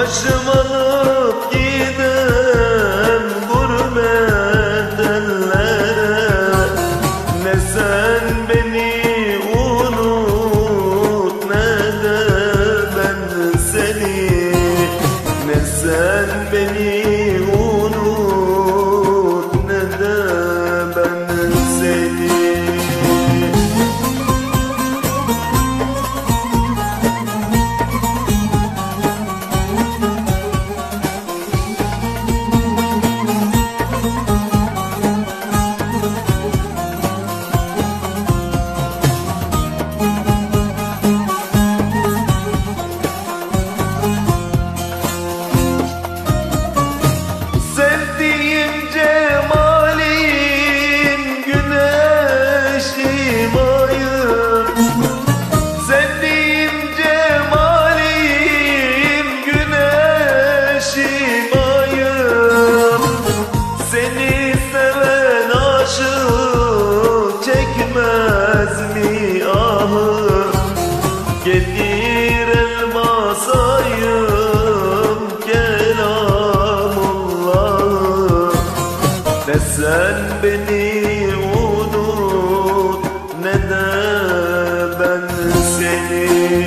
acımalı Ne sen beni unut ne de ben seni?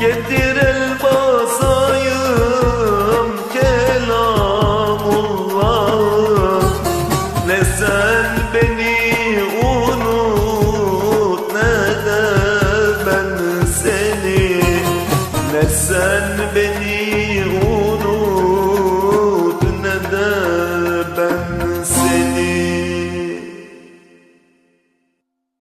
Getir elmasayım kelamullahı Ne sen beni unut ne de ben seni? Ne sen beni